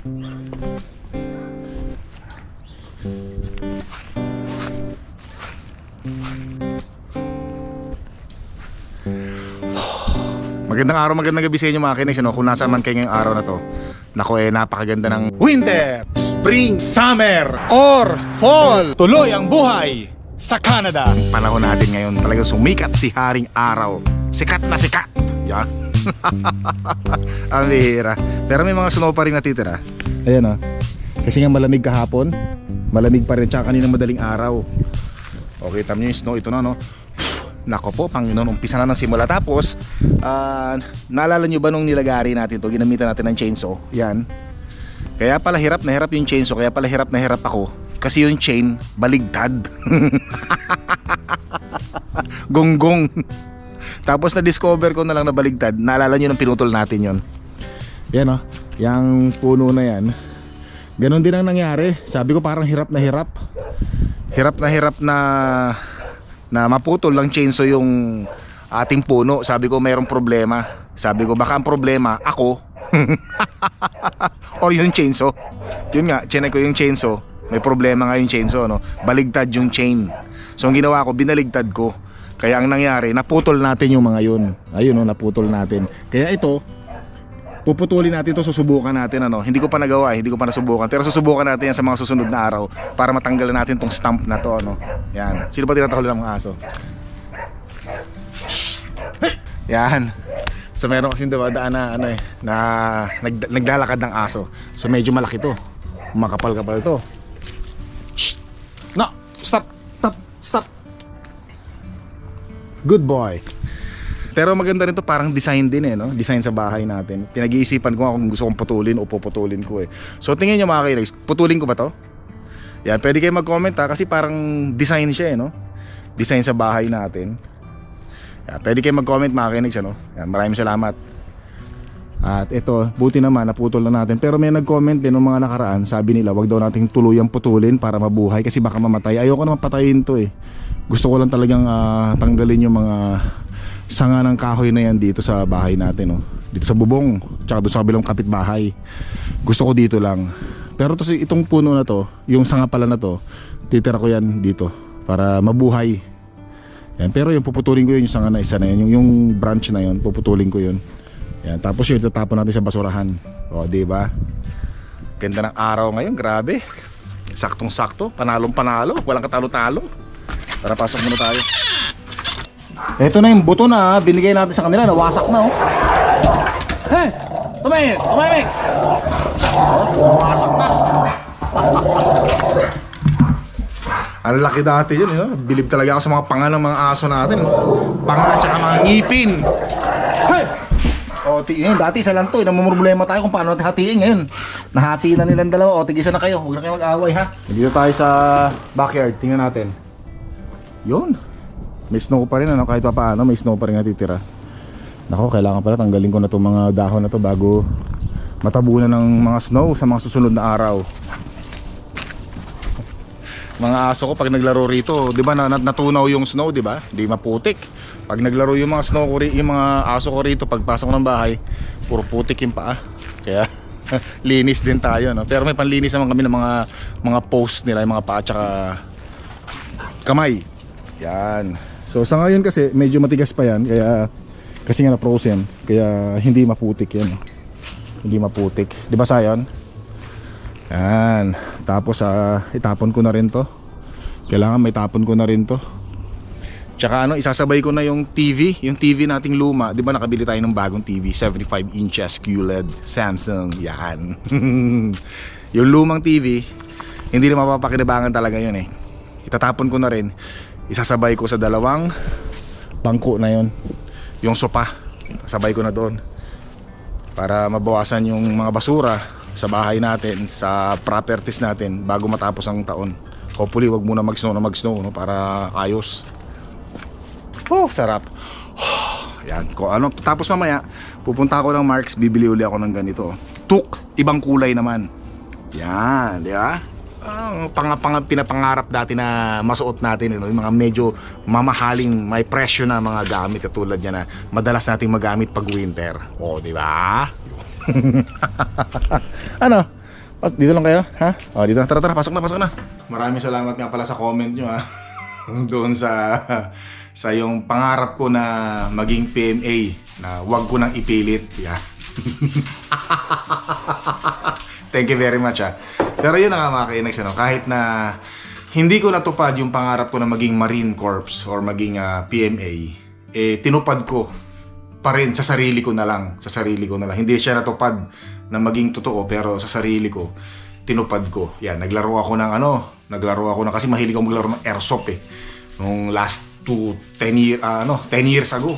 Magandang araw, magandang gabi sa inyo mga kinis. Ano? Kung nasa man kayo ngayong araw na to. Nako eh, napakaganda ng winter, spring, summer, or fall. Tuloy ang buhay sa Canada. Ang panahon natin ngayon talagang sumikat si Haring Araw. Sikat na sikat. Yan. ang bihira. Pero may mga snow pa rin natitira. Ayan o. Kasi nga malamig kahapon. Malamig pa rin. Tsaka kanina madaling araw. Okay, tam nyo yung snow. Ito na no. Nako po, Panginoon, umpisa na ng simula. Tapos, ah, naalala nyo ba nung nilagari natin to ginamitan natin ng chainsaw? Yan. Kaya pala hirap na hirap yung chainsaw, kaya pala hirap na hirap ako. Kasi yung chain, baligtad. Gonggong. Tapos na-discover ko na lang na baligtad. Naalala nyo nung pinutol natin yon. Yan o, yung puno na yan. Ganon din ang nangyari. Sabi ko parang hirap na hirap. Hirap na hirap na na maputol lang chainsaw yung ating puno. Sabi ko mayroong problema. Sabi ko baka ang problema ako or yung chainsaw. Yun nga, chinay ko yung chainsaw. May problema nga yung chainsaw, no? Baligtad yung chain. So ang ginawa ko, binaligtad ko. Kaya ang nangyari, naputol natin yung mga yun. Ayun, no, naputol natin. Kaya ito, puputulin natin to susubukan natin ano. Hindi ko pa nagawa eh, hindi ko pa nasubukan. Pero susubukan natin yan sa mga susunod na araw para matanggalan natin tong stamp na to ano. Yan. Sino ba tinatahol ng mga aso? Yan. So meron kasing dumadaan na ano eh na nag, naglalakad ng aso. So medyo malaki to. Makapal-kapal to. Shh! no! Stop! Stop! Stop! Good boy pero maganda rin to parang design din eh, no? Design sa bahay natin. Pinag-iisipan ko nga kung gusto kong putulin o puputulin ko eh. So tingin nyo mga kainex, putulin ko ba to? Yan, pwede kayo mag-comment ha kasi parang design siya eh, no? Design sa bahay natin. Yan, pwede kayo mag-comment mga kainex, ano? Yan, maraming salamat. At ito, buti naman naputol na natin. Pero may nag-comment din ng mga nakaraan, sabi nila, wag daw nating tuluyang putulin para mabuhay kasi baka mamatay. Ayoko naman patayin to eh. Gusto ko lang talagang ah, tanggalin yung mga sanga ng kahoy na yan dito sa bahay natin no? dito sa bubong tsaka doon sa kabilang kapitbahay. Gusto ko dito lang. Pero to, itong puno na to yung sanga pala na to titira ko yan dito para mabuhay. Yan, pero yung puputulin ko yun yung sanga na isa na yun yung, yung branch na yun puputulin ko yun. Yan, tapos yun tatapon natin sa basurahan. O di ba? Ganda ng araw ngayon grabe. Saktong sakto panalong panalo walang katalo-talo. Tara pasok muna tayo ito na yung buto na binigay natin sa kanila, nawasak na oh. Hey! Tumahimik! Tumahimik! Oh, nawasak na. Ang laki dati yun, you know? bilib talaga ako sa mga panga ng mga aso natin. Panga at saka mga ngipin. Hey! O, ti ngayon, dati isa lang to, eh. namumroblema tayo kung paano natin hatiin ngayon. Nahati na nilang dalawa, o tigisa na kayo, huwag na kayo mag-away ha. Dito tayo sa backyard, tingnan natin. Yun. May snow pa rin ano, kahit pa paano, may snow pa rin natitira. Nako, kailangan pala tanggalin ko na itong mga dahon na to bago matabunan ng mga snow sa mga susunod na araw. Mga aso ko pag naglaro rito, 'di ba na, nat- natunaw yung snow, 'di ba? Di maputik. Pag naglaro yung mga snow ko yung mga aso ko rito pagpasok ng bahay, puro putik yung paa. Kaya linis din tayo, no? Pero may panlinis naman kami ng mga mga post nila, yung mga paa tsaka kamay. Yan. So sa ngayon kasi medyo matigas pa yan kaya kasi nga na frozen kaya hindi maputik yan. Hindi maputik. 'Di ba sayon? Yan. Tapos ah, itapon ko na rin 'to. Kailangan may tapon ko na rin 'to. Tsaka ano, isasabay ko na yung TV, yung TV nating luma. 'Di ba nakabili tayo ng bagong TV, 75 inches QLED Samsung. Yan. yung lumang TV, hindi na mapapakinabangan talaga 'yun eh. Itatapon ko na rin isasabay ko sa dalawang bangko na yon yung sopa sabay ko na doon. Para mabawasan yung mga basura sa bahay natin sa properties natin bago matapos ang taon. Hopefully wag muna mag snow na mag snow no, para ayos. Oh sarap. Yan. Ko ano tapos mamaya pupunta ako ng Marks bibili uli ako ng ganito. Tuk ibang kulay naman. Yan di ba ang pang, pang, pinapangarap dati na masuot natin know, yung mga medyo mamahaling may presyo na mga gamit katulad niya na madalas nating magamit pag winter. O, di ba? ano? Dito lang kayo, ha? Oh, dito na. Tara, tara, pasok na, pasok na. Maraming salamat nga pala sa comment nyo, ha? Doon sa sa yung pangarap ko na maging PMA na wag ko nang ipilit. Yeah. Thank you very much, ha? Pero yun na nga mga kainags, ano, kahit na hindi ko natupad yung pangarap ko na maging Marine Corps or maging ah, PMA, eh, tinupad ko pa rin sa sarili ko na lang. Sa sarili ko na lang. Hindi siya natupad na maging totoo pero sa sarili ko, tinupad ko. Yan, naglaro ako ng ano, naglaro ako ng, kasi mahilig ako maglaro ng airsoft eh. Nung last to 10 year, ah, ano, 10 years ago.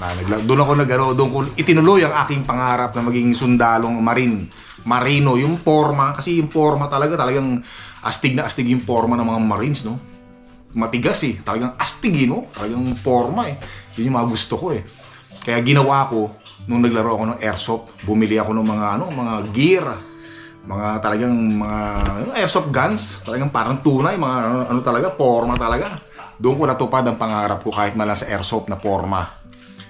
Na, nagla- doon ako nagano, doon ko itinuloy ang aking pangarap na maging sundalong marine. Marino, yung forma, kasi yung forma talaga, talagang astig na astig yung forma ng mga marines, no? matigas eh. Talagang astig eh, no? Talagang forma eh. Yun yung mga gusto ko eh. Kaya ginawa ko, nung naglaro ako ng airsoft, bumili ako ng mga ano, mga gear. Mga talagang mga ano, airsoft guns. Talagang parang tunay, mga ano, ano talaga, forma talaga. Doon ko natupad ang pangarap ko kahit mala sa airsoft na forma.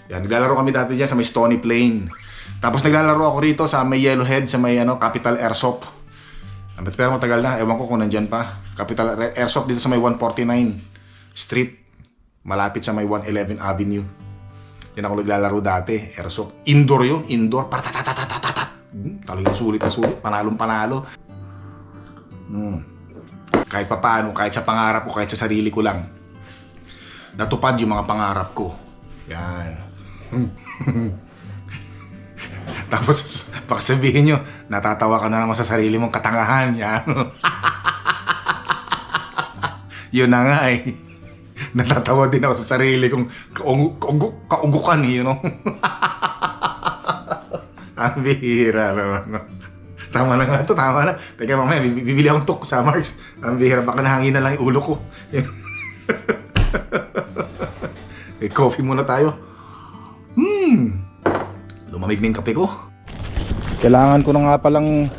Yan, naglalaro kami dati dyan sa may Stony Plain. Tapos naglalaro ako rito sa may Yellowhead, sa may ano, Capital Airsoft. Pero matagal na, ewan ko kung nandyan pa. Capital Air- Airsoft dito sa may 149 Street. Malapit sa may 111 Avenue. Yan ako naglalaro dati. Airsoft. Indoor yun. Indoor. Paratatatatatat. Hmm, Talagang sulit na sulit. Panalong panalo. Hmm. Kahit pa paano, kahit sa pangarap ko, kahit sa sarili ko lang. Natupad yung mga pangarap ko. Yan. Tapos, baka sabihin nyo, natatawa ka na naman sa sarili mong katangahan. Yan. Yun na nga eh. Natatawa din ako sa sarili kong kaung- kaugukan you know? Ang bihira naman. no? Tama na nga to, tama na. Teka mamaya, bibi- bibili akong tok sa Mars. Ang bihira, baka nahangin na lang yung ulo ko. eh, coffee muna tayo. Hmm. Lumamig na yung kape ko. Kailangan ko na nga palang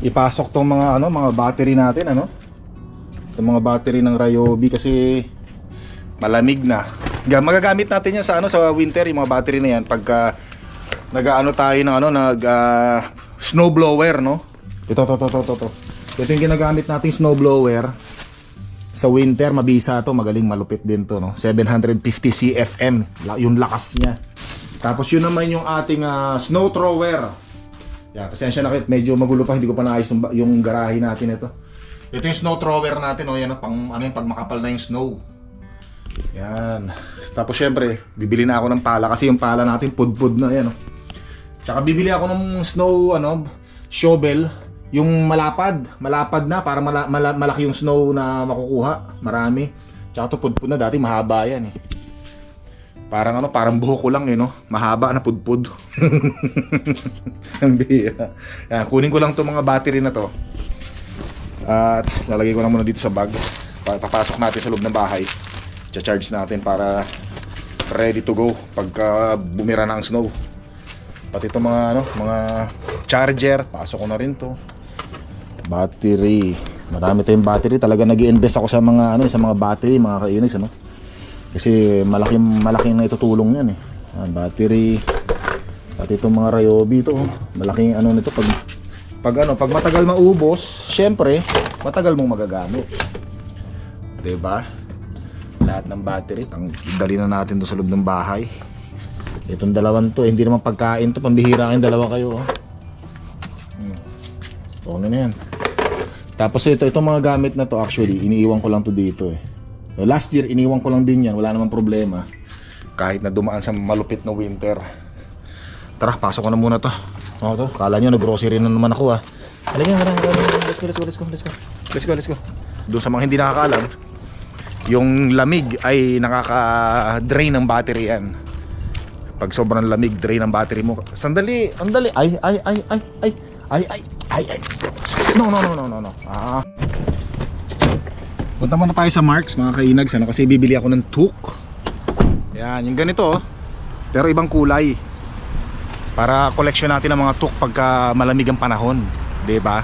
ipasok tong mga ano, mga battery natin, ano? Itong mga battery ng Ryobi kasi malamig na. Ga- Magagamit natin yan sa ano sa winter yung mga battery na yan pagka nag-ano tayo ng ano nag ah, snow blower, no? Ito to to to to to. Ito yung ginagamit nating snow blower. Sa winter, mabisa to, magaling malupit din to, no? 750 CFM, yung lakas niya. Tapos yun naman yung ating ah, snow thrower. Yan, pasensya na kayo, medyo magulo pa, hindi ko pa naayos yung garahe natin ito. Ito yung snow thrower natin, oh, yan, oh, pang, ano yung pag makapal na yung snow. Yan. Tapos syempre, bibili na ako ng pala kasi yung pala natin pudpud na yan, oh. Tsaka bibili ako ng snow, ano, shovel, yung malapad, malapad na para mala, mala- malaki yung snow na makukuha, marami. Tsaka to pudpud na dati mahaba yan eh. Parang ano, parang buhok ko lang eh, no? Mahaba na pudpud. Ang bihira. Yan, kunin ko lang to mga battery na to. At lalagay ko lang muna dito sa bag. Pa- Papasok natin sa loob ng bahay. Cha-charge natin para ready to go pagka bumira na ang snow. Pati itong mga ano, mga charger, pasok ko na rin to. Battery. Marami tayong battery. Talaga nag-invest ako sa mga ano, sa mga battery, mga kainis ano. Kasi malaking malaking na itutulong 'yan eh. Yan, battery. Pati itong mga Ryobi to, oh. malaking ano nito pag pag ano, pag matagal maubos, syempre, matagal mong magagamit. 'Di ba? Lahat ng battery, ang dali na natin to sa loob ng bahay. Itong dalawan to, eh, hindi naman pagkain to, pambihira kayong dalawa kayo. Oh. Hmm. Okay na yan. Tapos ito, itong mga gamit na to actually, iniiwan ko lang to dito eh. So, last year, iniwan ko lang din yan, wala namang problema. Kahit na dumaan sa malupit na winter. Tara, pasok ko na muna to. Oo to, kala nyo nag-grocery na naman ako ah. Halika, halika, halika. Let's go, let's go, let's go, let's go. Let's go, let's go. Doon sa mga hindi nakakaalam, yung lamig ay nakaka-drain ng battery yan. Pag sobrang lamig, drain ang battery mo. Sandali, sandali. Ay, ay, ay, ay, ay, ay, ay, ay, ay. No, no, no, no, no, no. Ah. Punta muna tayo sa Marks, mga kainags, ano, kasi bibili ako ng took. Yan, yung ganito, oh. pero ibang kulay. Para koleksyon natin ng mga took pagka malamig ang panahon, ba?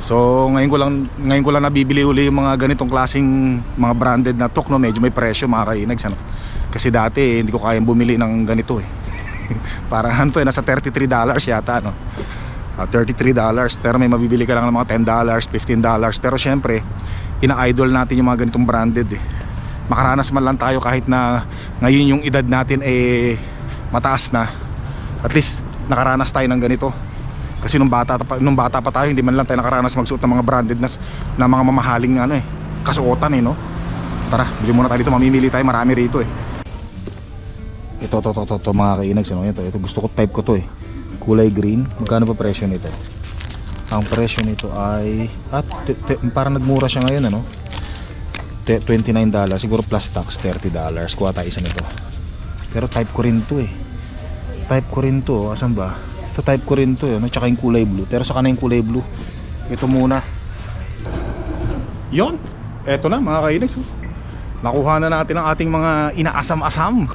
So, ngayon ko lang ngayon ko lang nabibili uli yung mga ganitong klasing mga branded na took, no, medyo may presyo mga kainags, ano. Kasi dati eh, hindi ko kayang bumili ng ganito eh. Parang ano to, eh, nasa $33 yata, no. Ah, $33 pero may mabibili ka lang ng mga $10 $15 pero syempre ina-idol natin yung mga ganitong branded eh. makaranas man lang tayo kahit na ngayon yung edad natin eh mataas na. At least nakaranas tayo ng ganito. Kasi nung bata, pa, nung bata pa tayo hindi man lang tayo nakaranas magsuot ng mga branded na, na mga mamahaling ano eh kasuotan eh no? Tara bili muna tayo dito. Mamimili tayo marami rito eh. Ito to to to, to mga kainags ano ito, ito gusto ko type ko to eh. Kulay green. Magkano pa presyo nito ang presyo nito ay at te- parang nagmura siya ngayon ano? Te- $29 siguro plus tax $30 kuha tayo isa nito. Pero type ko rin to eh. Type ko rin to asan ba? Ito type ko rin to eh no? tsaka yung kulay blue. Pero saka na yung kulay blue. Ito muna. Yon eto na mga kainags oh. nakuha na natin ang ating mga inaasam-asam.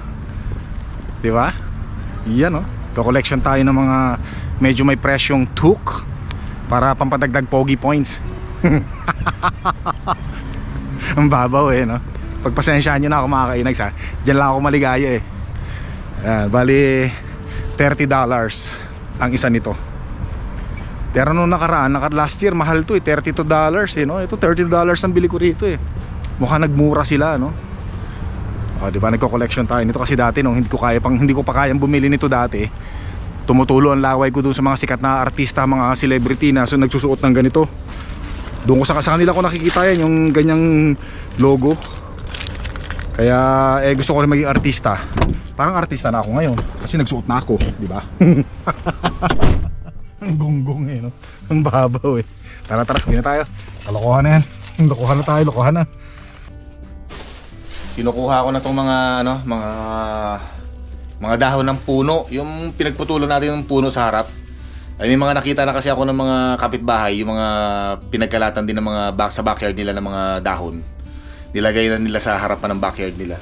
Di ba? Yan oh. Ko-collection tayo ng mga medyo may presyong took para pampadagdag pogi points. Ang babaw eh, no? Pagpasensyaan nyo na ako mga kainags ha. Diyan lang ako maligaya eh. Ayan, bali $30 ang isa nito. Pero nung nakaraan, naka last year mahal to eh, $32 eh, no? Ito $30 ang bili ko rito eh. Mukhang nagmura sila, no? Oh, di ba nagko-collection tayo nito kasi dati nung hindi ko kaya pang hindi ko pa kayang bumili nito dati. Tumutulo ang laway ko doon sa mga sikat na artista, mga celebrity na so nagsusuot ng ganito. Doon ko sa, sa kanila ko nakikita yan yung ganyang logo. Kaya eh gusto ko rin maging artista. Parang artista na ako ngayon kasi nagsuot na ako, di ba? Ang gonggong eh, no? Ang babaw eh. Tara, tara, hindi na tayo. Kalokohan na yan. Lokohan na tayo, lokohan na. Kinukuha ko na tong mga ano, mga mga dahon ng puno, yung pinagputulan natin ng puno sa harap. Ay may mga nakita na kasi ako ng mga kapitbahay, yung mga pinagkalatan din ng mga back sa backyard nila ng mga dahon. Nilagay na nila sa harapan ng backyard nila.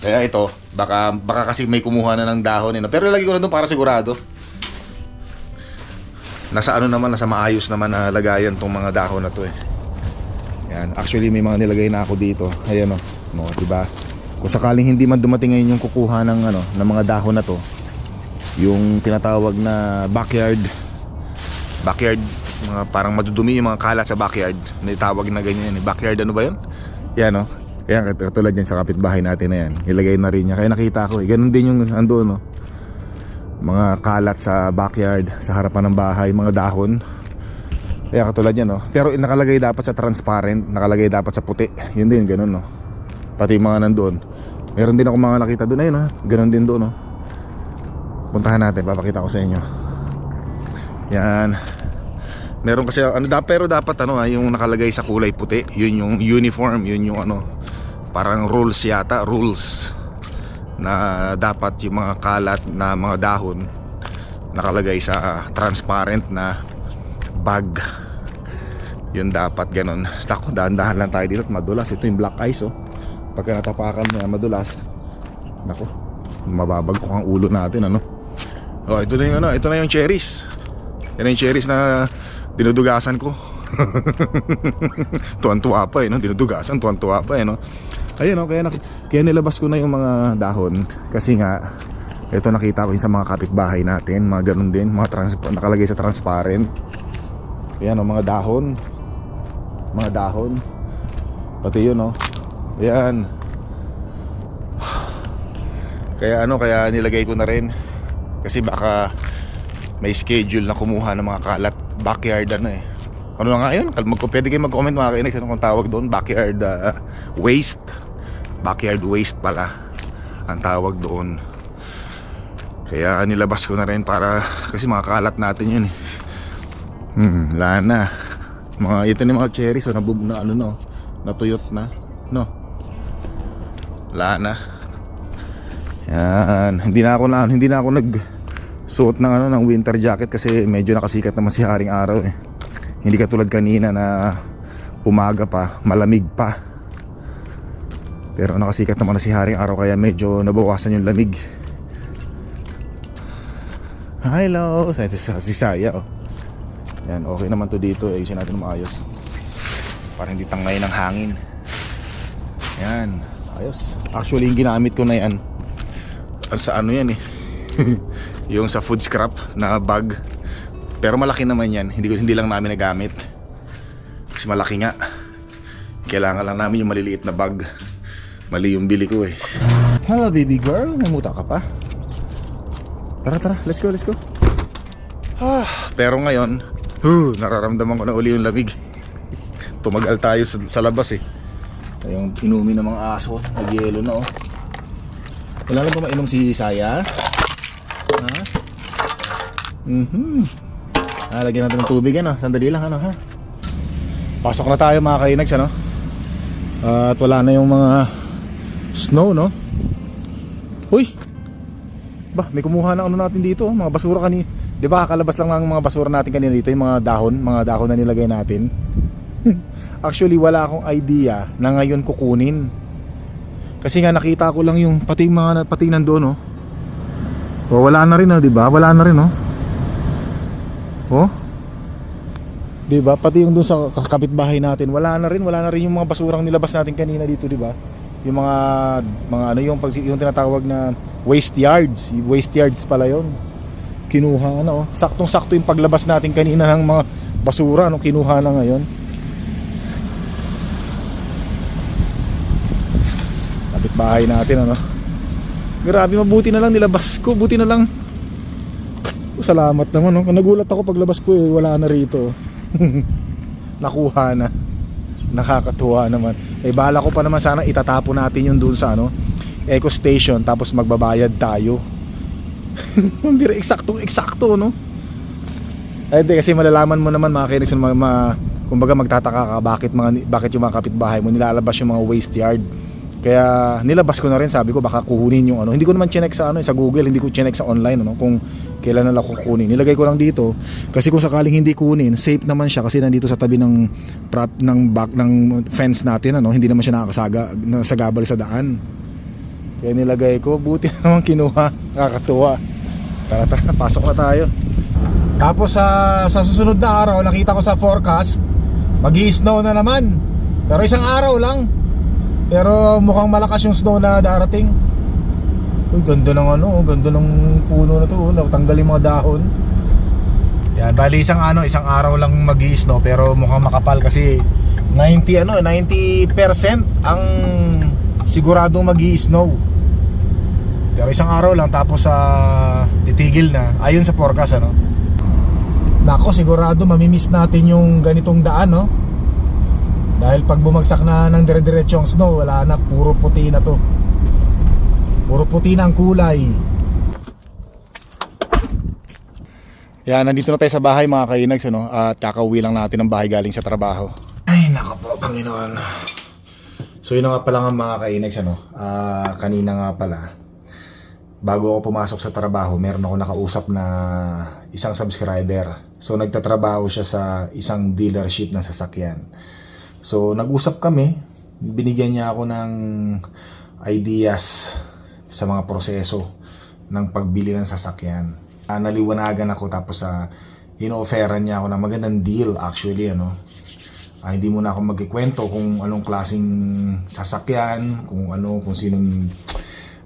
Kaya ito, baka baka kasi may kumuha na ng dahon eh, no? Pero lagi ko na doon para sigurado. Nasa ano naman, nasa maayos naman na lagayan tong mga dahon na to eh. Yan, actually may mga nilagay na ako dito. Ayan o, no, di ba? Kung sakaling hindi man dumating ngayon yung kukuha ng ano, ng mga dahon na to, yung tinatawag na backyard backyard mga parang madudumi yung mga kalat sa backyard may tawag na ganyan eh. backyard ano ba yun? yan no? Kaya katulad yan sa kapitbahay natin na yan ilagay na rin niya. Kaya nakita ko eh. ganun din yung ando no? Mga kalat sa backyard sa harapan ng bahay mga dahon. Kaya katulad yan no? Pero nakalagay dapat sa transparent nakalagay dapat sa puti. Yun din ganun no? Pati mga nandoon meron din ako mga nakita doon. Ayun ha? Ganun din doon no puntahan natin papakita ko sa inyo. Yan. Meron kasi ano da pero dapat ano ha, yung nakalagay sa kulay puti yun yung uniform yun yung ano parang rules yata rules na dapat yung mga kalat na mga dahon nakalagay sa ah, transparent na bag. Yun dapat ganun tako dahan-dahan lang tayo dito at madulas. Ito yung black ice oh pagka natapakan yan madulas nako mababagkok ang ulo natin ano Oh, ito na yung ano, ito na yung cherries. Yan yung cherries na dinudugasan ko. tuwan-tuwa pa eh, no? Dinudugasan, tuwan-tuwa pa eh, no? Ayun, no? Kaya, nak- kaya nilabas ko na yung mga dahon. Kasi nga, ito nakita ko yung sa mga kapitbahay natin. Mga ganun din, mga trans- nakalagay sa transparent. Ayan, no? Mga dahon. Mga dahon. Pati yun, no? Ayan. Kaya ano, kaya nilagay ko na rin. Kasi baka may schedule na kumuha ng mga kalat. Backyard ano eh. Ano na nga yun? Mag pwede kayo mag-comment mga kainis ano kung tawag doon? Backyard uh, waste. Backyard waste pala ang tawag doon. Kaya nilabas ko na rin para kasi mga kalat natin yun eh. Hmm, wala na. Mga ito ni mga cherry so nabub na ano no? Natuyot na. No wala na yan hindi na ako na hindi na ako nag suot ng ano ng winter jacket kasi medyo nakasikat naman si haring araw eh. Hindi katulad kanina na umaga pa, malamig pa. Pero nakasikat naman na si haring araw kaya medyo nabawasan yung lamig. Hello, sa ito sa si Saya oh. Yan, okay naman to dito, ayusin natin maayos. Para hindi tangay ng hangin. Yan, ayos. Actually, yung ginamit ko na yan, sa ano yan eh. yung sa food scrap na bag Pero malaki naman yan. Hindi, hindi lang namin nagamit. Kasi malaki nga. Kailangan lang namin yung maliliit na bag. Mali yung bili ko eh. Hello baby girl, namuta ka pa? Tara tara, let's go, let's go. Ah, pero ngayon, huh, nararamdaman ko na uli yung lamig. Tumagal tayo sa, sa labas eh. Yung inumin ng mga aso, nagyelo na oh. Wala lang ba mainom si Saya? Ha? Mhm. Ah, lagyan natin ng tubig ano. Sandali lang ano ha. Pasok na tayo mga kainags ano. at wala na yung mga snow no. Uy. Ba, may kumuha ng ano natin dito, oh, mga basura kanina. 'Di ba kakalabas lang ng mga basura natin kanina dito, yung mga dahon, mga dahon na nilagay natin. Actually, wala akong idea na ngayon kukunin. Kasi nga nakita ko lang yung pati mga pati nandoon no. Oh, wala na rin oh, 'di ba? Wala na rin oh. Oh. 'Di ba? Pati yung doon sa kapitbahay natin, wala na rin, wala na rin yung mga basurang nilabas natin kanina dito, 'di ba? Yung mga mga ano yung pag yung tinatawag na waste yards, waste yards pala 'yon. Kinuha ano, oh. saktong-sakto yung paglabas natin kanina ng mga basura no, kinuha na ngayon. Kapitbahay natin ano. Grabe, mabuti na lang nilabas ko, buti na lang Oh, Salamat naman, no? Nagulat ako paglabas ko eh, wala na rito. Nakuha na. Nakakatuwa naman. Eh, bala ko pa naman sana itatapon natin yung dun sa ano, Eco Station tapos magbabayad tayo. Hindi eksaktong eksakto, no? Ay, di, kasi malalaman mo naman mga kinis, mga, mga, kumbaga magtataka ka bakit, mga, bakit yung mga kapitbahay mo nilalabas yung mga waste yard. Kaya nilabas ko na rin, sabi ko baka kuhunin yung ano. Hindi ko naman chinek sa ano, sa Google, hindi ko chinek sa online ano, kung kailan nila kukunin. Nilagay ko lang dito kasi kung sakaling hindi kunin, safe naman siya kasi nandito sa tabi ng prop ng back ng fence natin ano, hindi naman siya nakakasaga nasagabal sa daan. Kaya nilagay ko, buti naman kinuha, nakakatuwa. Tara tara, pasok na tayo. Tapos sa sa susunod na araw, nakita ko sa forecast, magi-snow na naman. Pero isang araw lang. Pero mukhang malakas yung snow na darating. Uy, ganda ng ano, ganda ng puno na to, oh. natanggal yung mga dahon. Yan, bali isang ano, isang araw lang magi-snow pero mukhang makapal kasi 90 ano, 90% ang siguradong magi-snow. Pero isang araw lang tapos sa titigil na ayon sa forecast ano. Nako, sigurado mamimiss natin yung ganitong daan, no? Dahil pag bumagsak na ng dire-diretso ang snow, wala na, puro puti na to. Puro puti na ang kulay. Yan, nandito na tayo sa bahay mga kainags, ano? At kakauwi lang natin ng bahay galing sa trabaho. Ay, nako po, Panginoon. So yun nga pala nga mga kainags, ano? Ah, kanina nga pala, bago ako pumasok sa trabaho, meron ako nakausap na isang subscriber. So nagtatrabaho siya sa isang dealership ng sasakyan. So nag-usap kami, binigyan niya ako ng ideas sa mga proseso ng pagbili ng sasakyan. Ah, naliwanagan ako tapos sa ino-offeran niya ako ng magandang deal actually ano. Ah, hindi muna ako magkikwento kung anong klaseng sasakyan, kung ano, kung sinong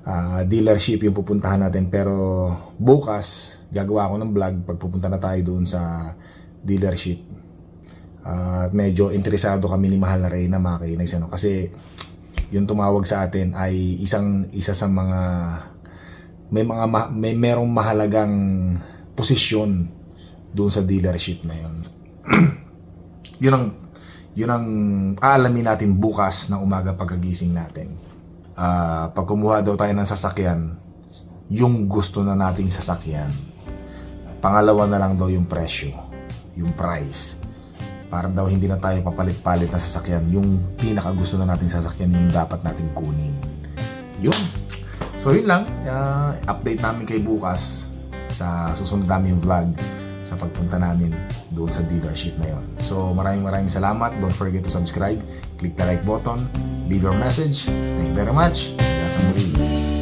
ah, dealership yung pupuntahan natin pero bukas gagawa ako ng vlog pag pupunta na tayo doon sa dealership at medyo interesado kami ni Mahal na Reyna mga kainags ano kasi yung tumawag sa atin ay isang isa sa mga may mga ma- may merong mahalagang posisyon doon sa dealership na yun. yun ang yun ang aalamin natin bukas ng umaga pagkagising natin. Ah, pag kumuha daw tayo ng sasakyan, yung gusto na nating sasakyan. Pangalawa na lang daw yung presyo, yung price. Para daw hindi na tayo papalit-palit na sasakyan, yung pinaka gusto na nating sasakyan yung dapat nating kunin. Yun. So yun lang, Ah, update namin kay bukas sa susunod namin vlog sa pagpunta namin doon sa dealership na yon. So maraming maraming salamat. Don't forget to subscribe. Click the like button. Leave your message. Thank you very much. Hanggang sa muli.